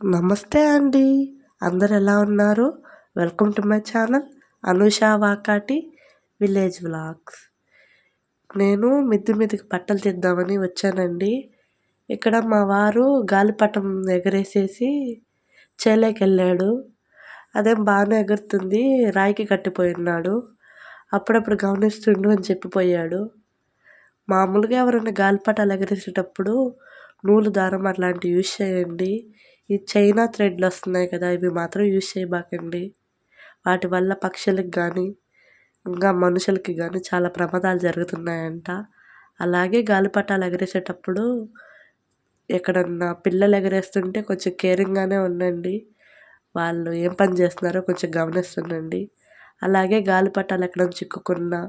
నమస్తే అండి. అందరు ఎలా ఉన్నారు? Welcome to my channel Anusha Vakati village vlogs. నేను మిద్ది మీదకి బట్టలు తీద్దామని వచ్చానండి. ఇక్కడ మా వారు గాలిపటం ఎగరేసేసి చేలేకెళ్ళాడు. వెళ్ళాడు అదేం బాగానే ఎగురుతుంది రాయికి కట్టిపోయి ఉన్నాడు. అప్పుడప్పుడు గమనిస్తుండు అని చెప్పిపోయాడు. మామూలుగా ఎవరైనా గాలిపటాలు ఎగరేసేటప్పుడు నూలు దారం అట్లాంటివి యూజ్ చేయండి. ఈ చైనా థ్రెడ్లు వస్తున్నాయి కదా ఇవి మాత్రం యూస్ చేయబాకండి. వాటి వల్ల పక్షులకు కానీ ఇంకా మనుషులకి కానీ చాలా ప్రమాదాలు జరుగుతున్నాయంట. అలాగే గాలిపటాలు ఎగరేసేటప్పుడు ఎక్కడన్నా పిల్లలు ఎగరేస్తుంటే కొంచెం కేరింగ్గానే ఉండండి. వాళ్ళు ఏం పని చేస్తున్నారో కొంచెం గమనిస్తుండండి. అలాగే గాలిపటాలు ఎక్కడ చిక్కుకున్నా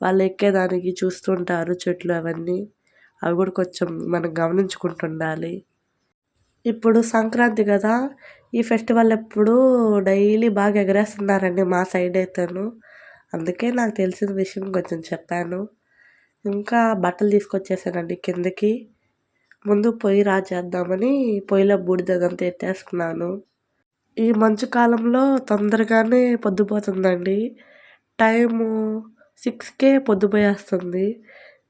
వాళ్ళు ఎక్కేదానికి చూస్తుంటారు చెట్లు అవన్నీ. అవి కూడా కొంచెం మనం గమనించుకుంటుండాలి. ఇప్పుడు సంక్రాంతి కదా ఈ ఫెస్టివల్ ఎప్పుడు డైలీ బాగా ఎగరేస్తున్నారండి మా సైడ్ అయితేను. అందుకే నాకు తెలిసిన విషయం కొంచెం చెప్పాను. ఇంకా బట్టలు తీసుకొచ్చేసానండి కిందకి. ముందు పొయ్యి రాజేద్దామని పొయ్యిలో బూడిదంతా ఎత్తేసుకున్నాను. ఈ మంచు కాలంలో తొందరగానే పొద్దుపోతుందండి. టైము సిక్స్కే పొద్దుపోయేస్తుంది.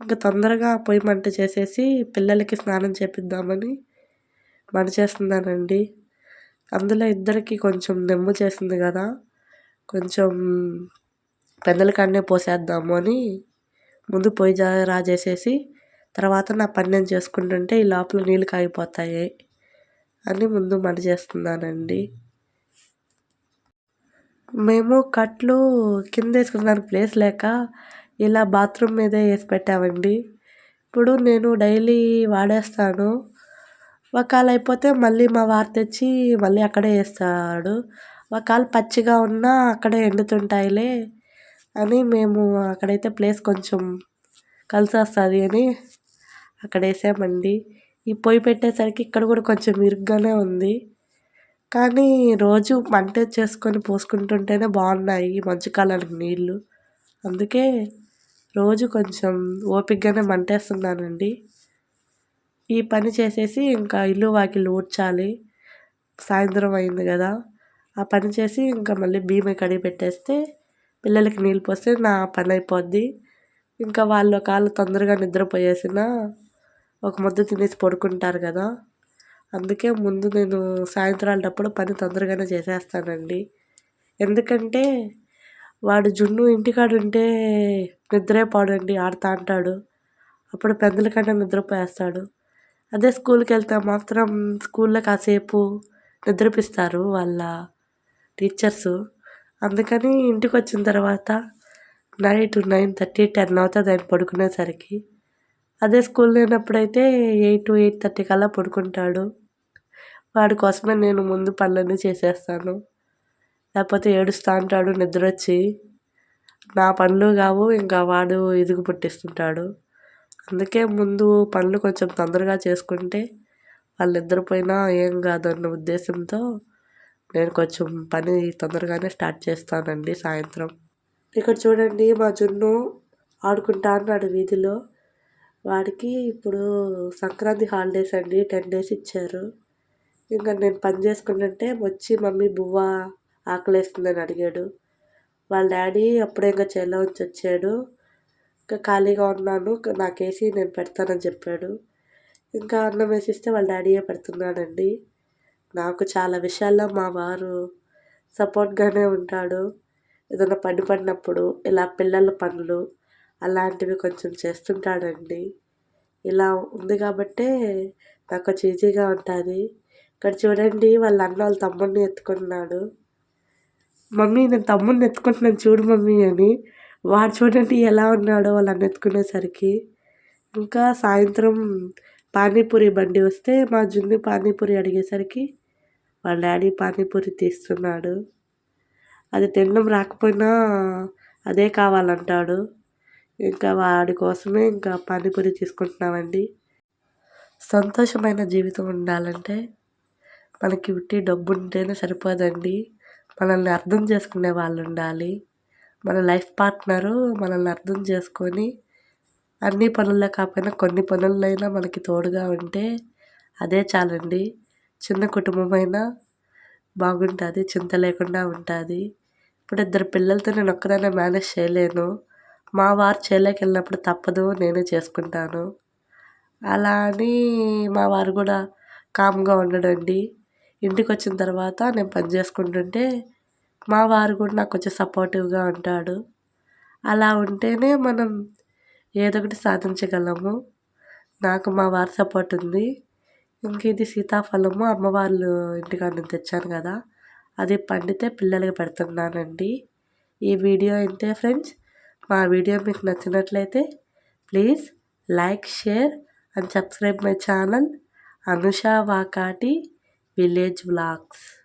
ఇంకా తొందరగా పొయ్యి మంట చేసేసి పిల్లలకి స్నానం చేపిద్దామని చేస్తున్నానండి. అందులో ఇద్దరికి కొంచెం నెమ్ము చేసింది కదా కొంచెం పెద్దల కాడనే పోసేద్దాము అని ముందు పొయ్యి జా రాజేసేసి తర్వాత నా పని నేను చేసుకుంటుంటే ఈ లోపల నీళ్ళు కాగిపోతాయి అని ముందు మన చేస్తున్నానండి. మేము కట్లు కింద వేసుకున్నాను ప్లేస్ లేక ఇలా బాత్రూమ్ మీదే వేసి పెట్టామండి. ఇప్పుడు నేను డైలీ వాడేస్తాను. ఒకవేళ అయిపోతే మళ్ళీ మా వారు తెచ్చి మళ్ళీ అక్కడే వేస్తాడు. ఒకవేళ పచ్చిగా ఉన్నా అక్కడే ఎండుతుంటాయిలే అని మేము అక్కడైతే ప్లేస్ కొంచెం కలిసి వస్తుంది అని అక్కడ వేసామండి. ఈ పొయ్యి పెట్టేసరికి ఇక్కడ కూడా కొంచెం ఇరుగ్గానే ఉంది. కానీ రోజు మంట చేసుకొని పోసుకుంటుంటేనే బాగున్నాయి ఈ మధ్యకాలానికి నీళ్ళు. అందుకే రోజు కొంచెం ఓపికగానే మంటేస్తున్నానండి. ఈ పని చేసేసి ఇంకా ఇల్లు వాకిలు ఊడ్చాలి. సాయంత్రం అయింది కదా. ఆ పని చేసి ఇంకా మళ్ళీ బియ్యం కడిగి పెట్టేస్తే పిల్లలకి నీళ్ళు పోస్తే నా పని అయిపోద్ది. ఇంకా వాళ్ళు ఒకవేళ తొందరగా నిద్రపోయేసిన ఒక ముద్ద తినేసి పడుకుంటారు కదా. అందుకే ముందు నేను సాయంత్రాలటప్పుడు పని తొందరగానే చేసేస్తానండి. ఎందుకంటే వాడు జున్ను ఇంటికాడు ఉంటే నిద్రే పాడండి ఆడుతూ అంటాడు. అప్పుడు పెద్దల కంటే నిద్రపోయేస్తాడు. అదే స్కూల్కి వెళ్తే మాత్రం స్కూల్లో కాసేపు నిద్రపిస్తారు వాళ్ళ టీచర్సు. అందుకని ఇంటికి వచ్చిన తర్వాత నైట్ నైన్ థర్టీ టెన్ అవుతుంది ఆయన పడుకునేసరికి. అదే స్కూల్ లేనప్పుడైతే ఎయిట్ ఎయిట్ థర్టీ కల్లా పడుకుంటాడు. వాడి కోసమే నేను ముందు పనులన్నీ చేసేస్తాను. లేకపోతే ఏడుస్తూ ఉంటాడు నిద్ర వచ్చి నా పనులు కావు ఇంకా వాడు ఎదుగు పుట్టిస్తుంటాడు. అందుకే ముందు పనులు కొంచెం తొందరగా చేసుకుంటే వాళ్ళు నిద్రపోయినా ఏం కాదన్న ఉద్దేశంతో నేను కొంచెం పని తొందరగానే స్టార్ట్ చేస్తానండి సాయంత్రం. ఇక్కడ చూడండి మా జున్ను ఆడుకుంటా అన్నాడు వీధిలో. వాడికి ఇప్పుడు సంక్రాంతి హాలిడేస్ అండి టెన్ డేస్ ఇచ్చారు. ఇంకా నేను పని చేసుకుంటుంటే వచ్చి మమ్మీ బువ్వ ఆకలేస్తుందని అడిగాడు. వాళ్ళ డాడీ అప్పుడే ఇంకా చేలో నుంచి వచ్చాడు. ఇంకా ఖాళీగా ఉన్నాను నాకేసి నేను పెడతానని చెప్పాడు. ఇంకా అన్నం వేసిస్తే వాళ్ళ డాడీయే పెడుతున్నాడండి? నాకు చాలా విషయాల్లో మా వారు సపోర్ట్గానే ఉంటాడు. ఏదైనా పని పడినప్పుడు ఇలా పిల్లల పనులు అలాంటివి కొంచెం చేస్తుంటాడండి. ఇలా ఉంది కాబట్టే నాకు కొంచెం ఈజీగా ఉంటుంది. ఇక్కడ చూడండి వాళ్ళ అన్న వాళ్ళ తమ్ముడిని ఎత్తుకున్నాడు మమ్మీ నేను తమ్ముడిని ఎత్తుకుంటున్నాను చూడు మమ్మీ అని వాడు చూడండి ఎలా ఉన్నాడో వాళ్ళని ఎత్తుకునేసరికి ఇంకా సాయంత్రం పానీపూరి బండి వస్తే మా జున్ను పానీపూరి అడిగేసరికి వాళ్ళ డాడీ పానీపూరి తీస్తున్నాడు. అది తినడం రాకపోయినా అదే కావాలంటాడు. ఇంకా వాడి కోసమే ఇంకా పానీపూరి తీసుకుంటున్నామండి. సంతోషమైన జీవితం ఉండాలంటే మనకి ఉట్టి డబ్బు ఉంటేనే సరిపోదండి. మనల్ని అర్థం చేసుకునే వాళ్ళు ఉండాలి. మన లైఫ్ పార్ట్నరు మనల్ని అర్థం చేసుకొని అన్ని పనుల్లో కాకపోయినా కొన్ని పనుల్లో అయినా మనకి తోడుగా ఉంటే అదే చాలండి. చిన్న కుటుంబమైనా బాగుంటుంది చింత లేకుండా ఉంటుంది. ఇప్పుడు ఇద్దరు పిల్లలతో నేను ఒక్కదాన్నే మేనేజ్ చేయలేను. మా వారు చేలోకి వెళ్ళినప్పుడు తప్పదు నేనే చేసుకుంటాను. అలా అని మా వారు కూడా కామ్గా ఉండడండి. ఇంటికి వచ్చిన తర్వాత నేను పని చేసుకుంటుంటే మా వారు కూడా నాకు కొంచెం సపోర్టివ్గా ఉంటాడు. అలా ఉంటేనే మనం ఏదో ఒకటి సాధించగలము. నాకు మా వారి సపోర్ట్ ఉంది. ఇంక ఇది సీతాఫలము. అమ్మ వాళ్ళు ఇంటికాడ నుంచి తెచ్చాను కదా. అది పండితే పిల్లలకి పెడుతున్నానండి. ఈ వీడియో ఇంతే ఫ్రెండ్స్? మా వీడియో మీకు నచ్చినట్లయితే please like share and subscribe my channel Anusha Vakati village vlogs.